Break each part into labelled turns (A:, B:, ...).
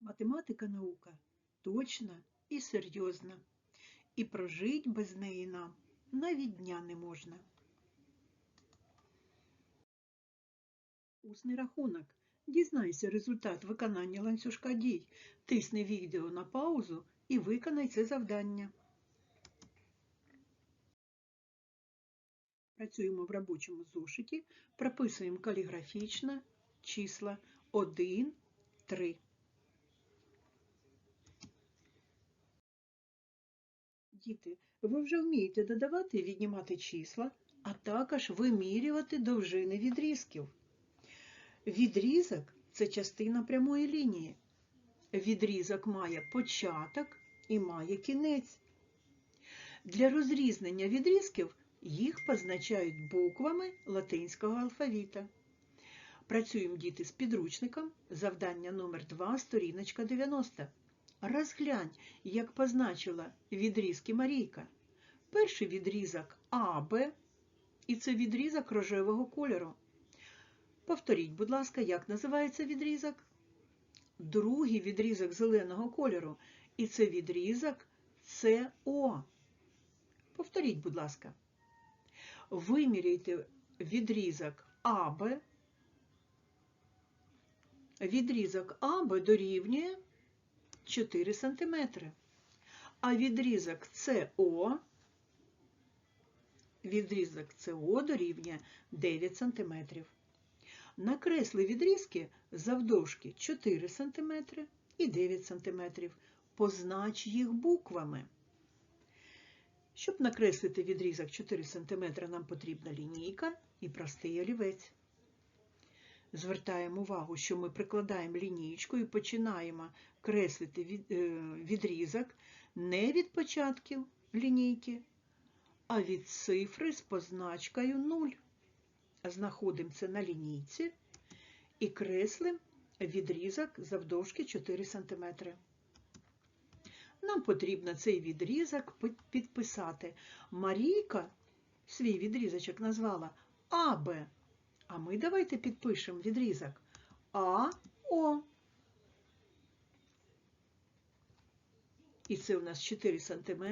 A: Математика наука точна і серйозна, і прожить без неї нам навіть дня не можна. Усний рахунок. Дізнайся результат виконання ланцюжка дій. Тисни відео на паузу і виконай це завдання. Працюємо в робочому зошиті, прописуємо каліграфічно числа 1, 3. Діти, ви вже вмієте додавати і віднімати числа, а також вимірювати довжини відрізків. Відрізок це частина прямої лінії. Відрізок має початок і має кінець. Для розрізнення відрізків їх позначають буквами латинського алфавіта. Працюємо діти з підручником. Завдання номер 2 сторіночка 90. Розглянь, як позначила відрізки Марійка. Перший відрізок АБ, і це відрізок рожевого кольору. Повторіть, будь ласка, як називається відрізок? Другий відрізок зеленого кольору, і це відрізок СО. Повторіть, будь ласка. Виміряйте відрізок АБ. Відрізок АБ дорівнює 4 см, а відрізок СО, відрізок СО дорівнює 9 см. Накресли відрізки завдовжки 4 см і 9 см. Познач їх буквами. Щоб накреслити відрізок 4 см, нам потрібна лінійка і простий олівець. Звертаємо увагу, що ми прикладаємо лінійку і починаємо креслити відрізок не від початків лінійки, а від цифри з позначкою 0. Знаходимо це на лінійці і креслимо відрізок завдовжки 4 см. Нам потрібно цей відрізок підписати. Марійка свій відрізочок назвала АБ. А ми давайте підпишемо відрізок АО. І це у нас 4 см.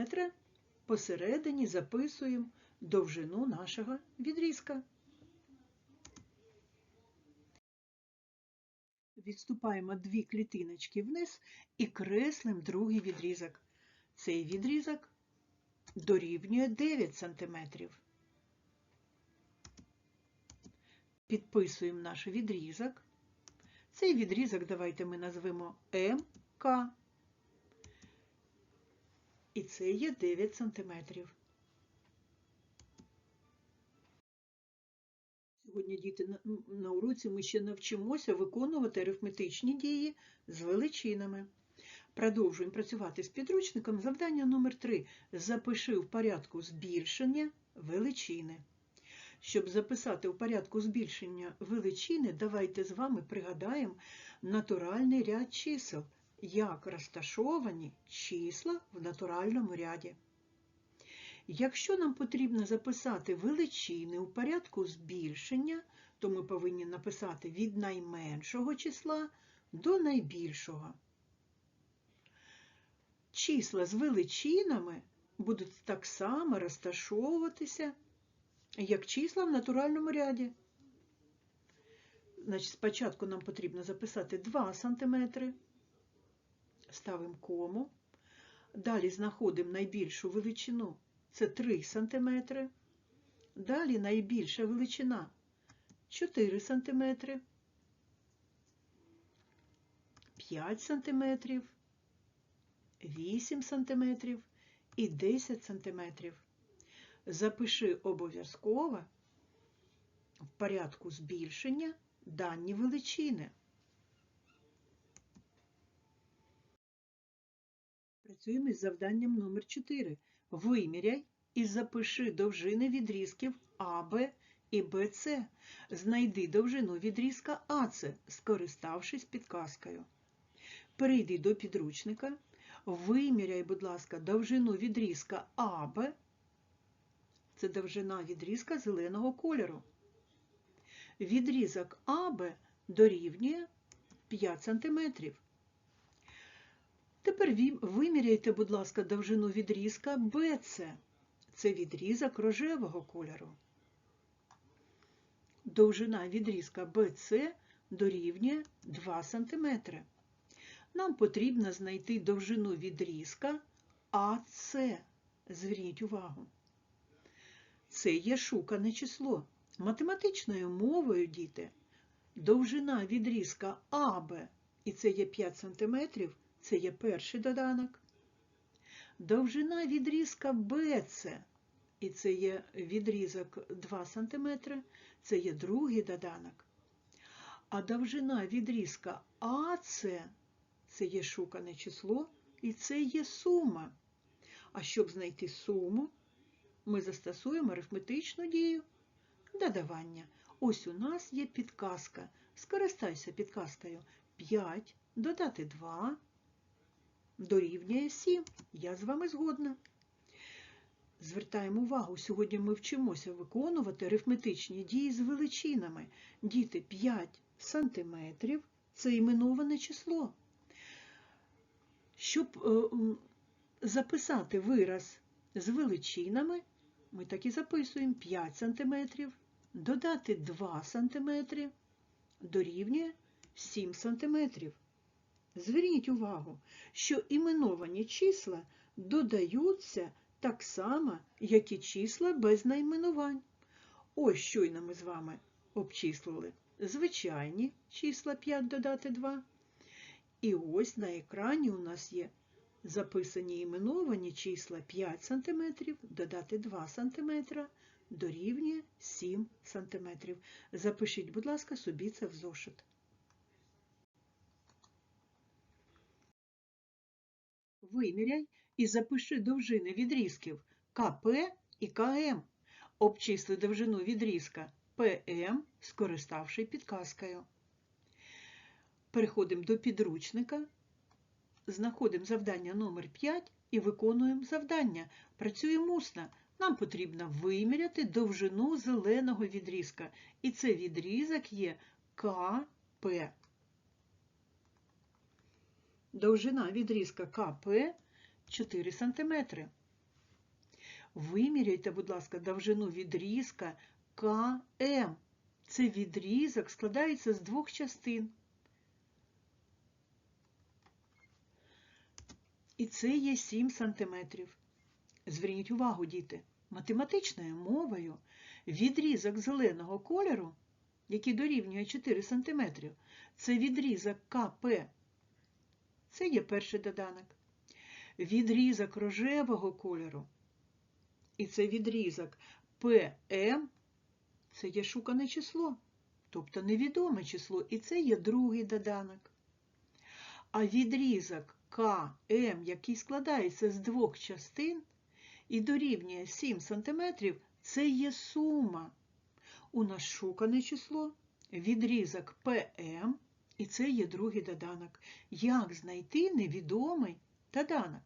A: Посередині записуємо довжину нашого відрізка. Відступаємо дві клітиночки вниз і креслимо другий відрізок. Цей відрізок дорівнює 9 см. Підписуємо наш відрізок. Цей відрізок давайте ми назвемо МК. І це є 9 см. Сьогодні, діти, на уроці ми ще навчимося виконувати арифметичні дії з величинами. Продовжуємо працювати з підручником. Завдання номер 3 Запиши в порядку збільшення величини. Щоб записати в порядку збільшення величини, давайте з вами пригадаємо натуральний ряд чисел, як розташовані числа в натуральному ряді. Якщо нам потрібно записати величини у порядку збільшення, то ми повинні написати від найменшого числа до найбільшого. Числа з величинами будуть так само розташовуватися, як числа в натуральному ряді. Значить, Спочатку нам потрібно записати 2 см, ставимо кому, далі знаходимо найбільшу величину це 3 см. Далі найбільша величина 4 см, 5 см, 8 см і 10 см. Запиши обов'язково в порядку збільшення дані величини. Працюємо із завданням номер 4. Виміряй і запиши довжини відрізків АБ і БЦ. Знайди довжину відрізка АЦ, скориставшись підказкою. Перейди до підручника, виміряй, будь ласка, довжину відрізка АБ. Це довжина відрізка зеленого кольору. Відрізок АБ дорівнює 5 см. Тепер виміряйте, будь ласка, довжину відрізка BC. Це відрізок рожевого кольору. Довжина відрізка BC дорівнює 2 см. Нам потрібно знайти довжину відрізка АС. Зверніть увагу. Це є шукане число. Математичною мовою, діти, довжина відрізка АБ, і це є 5 см, це є перший доданок. Довжина відрізка БЦ, і це є відрізок 2 см, це є другий доданок. А довжина відрізка АЦ це є шукане число, і це є сума. А щоб знайти суму, ми застосуємо арифметичну дію додавання. Ось у нас є підказка. Скористайся підказкою. 5 додати 2 дорівнює 7. Я з вами згодна. Звертаємо увагу, сьогодні ми вчимося виконувати арифметичні дії з величинами. Діти 5 сантиметрів – це іменоване число. Щоб е, записати вираз з величинами, ми так і записуємо 5 см, додати 2 см дорівнює 7 см. Зверніть увагу, що іменовані числа додаються так само, як і числа без найменувань. Ось щойно ми з вами обчислили звичайні числа 5 додати 2. І ось на екрані у нас є записані іменовані числа 5 см, додати 2 см, дорівнює 7 см. Запишіть, будь ласка, собі це в зошит. Виміряй і запиши довжини відрізків КП і КМ. Обчисли довжину відрізка ПМ, скориставши підказкою. Переходимо до підручника, знаходимо завдання номер 5 і виконуємо завдання. Працюємо усно. Нам потрібно виміряти довжину зеленого відрізка. І це відрізок є КП. Довжина відрізка КП 4 см. Виміряйте, будь ласка, довжину відрізка КМ. Це відрізок складається з двох частин. І це є 7 см. Зверніть увагу, діти, математичною мовою відрізок зеленого кольору, який дорівнює 4 см, це відрізок КП. Це є перший доданок. Відрізок рожевого кольору. І це відрізок ПМ, це є шукане число, тобто невідоме число, і це є другий доданок. А відрізок КМ, який складається з двох частин і дорівнює 7 см, це є сума. У нас шукане число, відрізок ПМ, і це є другий доданок. Як знайти невідомий доданок?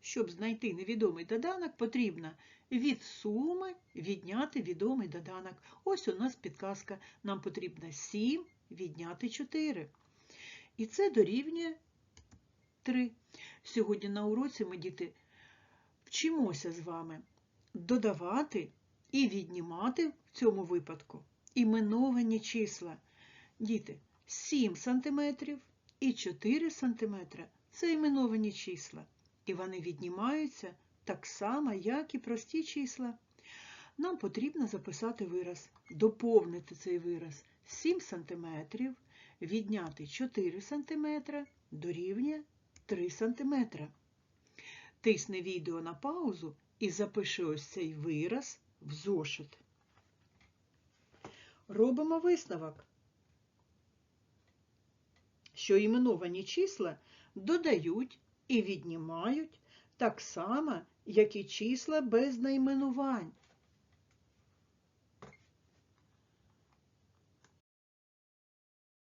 A: Щоб знайти невідомий доданок, потрібно від суми відняти відомий доданок. Ось у нас підказка. Нам потрібно 7 відняти 4. І це дорівнює 3. Сьогодні на уроці ми, діти, вчимося з вами додавати і віднімати в цьому випадку іменовані числа. Діти, 7 см і 4 см це іменовані числа. І вони віднімаються так само, як і прості числа. Нам потрібно записати вираз, доповнити цей вираз 7 см, відняти 4 см дорівнює 3 см. Тисни відео на паузу і запиши ось цей вираз в зошит. Робимо висновок, що іменовані числа додають і віднімають так само, як і числа без найменувань.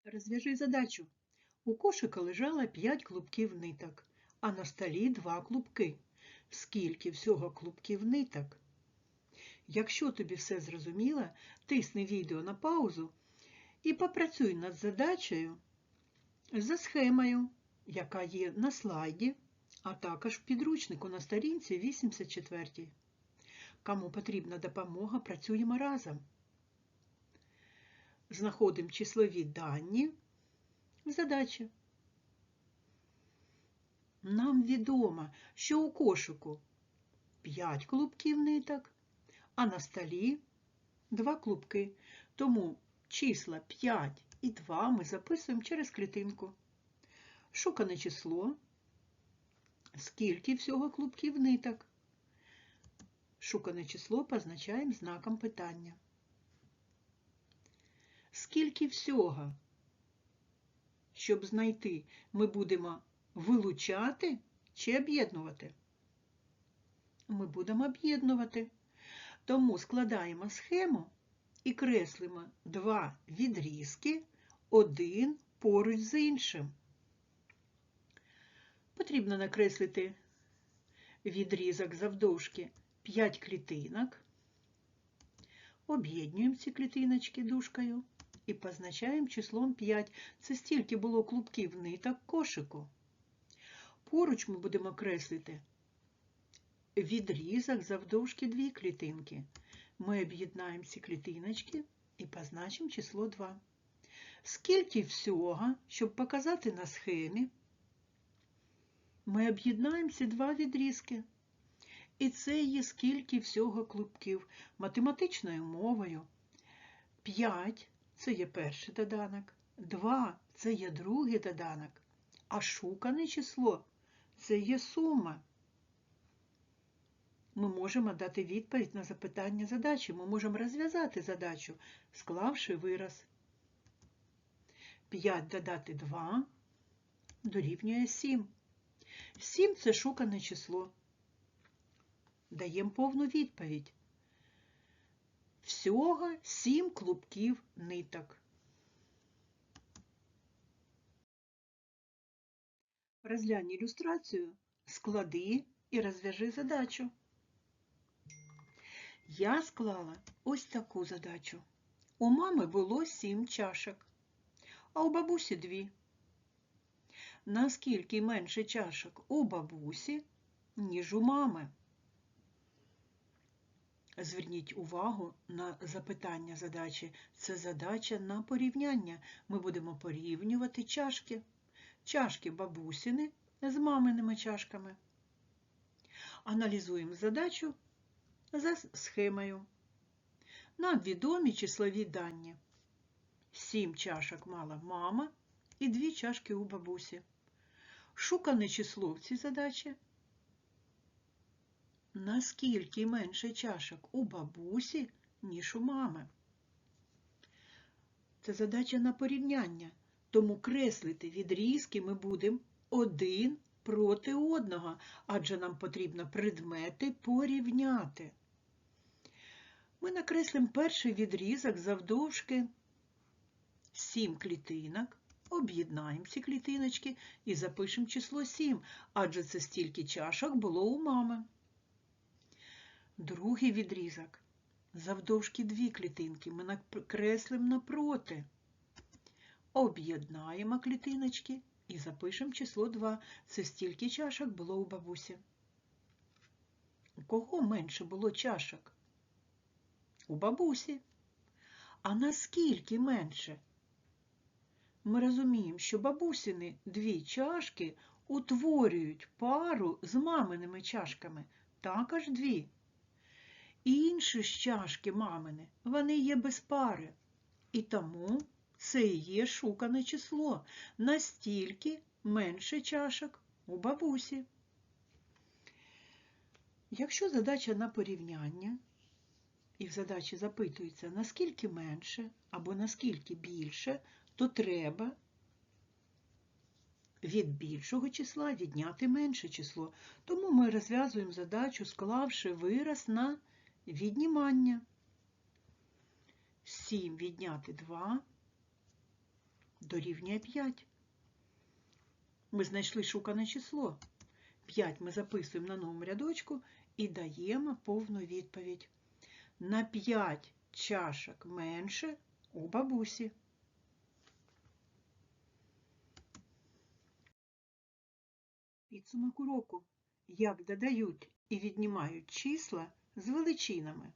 A: Розв'яжи задачу. У кошика лежало 5 клубків ниток, а на столі 2 клубки. Скільки всього клубків ниток? Якщо тобі все зрозуміло, тисни відео на паузу і попрацюй над задачею за схемою. яка є на слайді, а також в підручнику на сторінці 84. Кому потрібна допомога, працюємо разом. Знаходимо числові дані в задачі. Нам відомо, що у кошику 5 клубків ниток, а на столі 2 клубки. Тому числа 5 і 2 ми записуємо через клітинку. Шукане число. Скільки всього клубків ниток? Шукане число позначаємо знаком питання. Скільки всього? Щоб знайти, ми будемо вилучати чи об'єднувати? Ми будемо об'єднувати. Тому складаємо схему і креслимо два відрізки, один поруч з іншим. Потрібно накреслити відрізок завдовжки 5 клітинок. Об'єднуємо ці клітиночки дужкою і позначаємо числом 5. Це стільки було клубків ниток кошику. Поруч ми будемо креслити відрізок завдовжки 2 клітинки. Ми об'єднаємо ці клітиночки і позначимо число 2. Скільки всього, щоб показати на схемі, ми об'єднаємо ці два відрізки. І це є скільки всього клубків математичною мовою. 5 це є перший доданок, 2 це є другий доданок, а шукане число це є сума. Ми можемо дати відповідь на запитання задачі. Ми можемо розв'язати задачу, склавши вираз. 5 додати 2 дорівнює 7. 7 це шукане число. Даємо повну відповідь. Всього 7 клубків ниток. Розглянь ілюстрацію, склади і розв'яжи задачу. Я склала ось таку задачу. У мами було 7 чашок, а у бабусі 2. Наскільки менше чашок у бабусі, ніж у мами? Зверніть увагу на запитання задачі. Це задача на порівняння. Ми будемо порівнювати чашки. Чашки бабусіни з маминими чашками. Аналізуємо задачу за схемою. Нам відомі числові дані. Сім чашок мала мама і дві чашки у бабусі. Шукане число в цій задачі. Наскільки менше чашок у бабусі, ніж у мами? Це задача на порівняння, тому креслити відрізки ми будемо один проти одного, адже нам потрібно предмети порівняти. Ми накреслимо перший відрізок завдовжки 7 клітинок, об'єднаємо ці клітиночки і запишемо число 7, адже це стільки чашок було у мами. Другий відрізок. Завдовжки дві клітинки ми накреслимо напроти. Об'єднаємо клітиночки і запишемо число 2. Це стільки чашок було у бабусі. У кого менше було чашок? У бабусі. А наскільки менше? Ми розуміємо, що бабусіни дві чашки утворюють пару з маминими чашками. Також дві. Інші ж чашки мамини, вони є без пари. І тому це і є шукане число. Настільки менше чашок у бабусі. Якщо задача на порівняння, і в задачі запитується, наскільки менше або наскільки більше, то треба від більшого числа відняти менше число. Тому ми розв'язуємо задачу, склавши вираз на віднімання. 7 відняти 2 дорівнює 5. Ми знайшли шукане число. 5 ми записуємо на новому рядочку і даємо повну відповідь. На 5 чашок менше у бабусі. Підсумок уроку. Як додають і віднімають числа з величинами.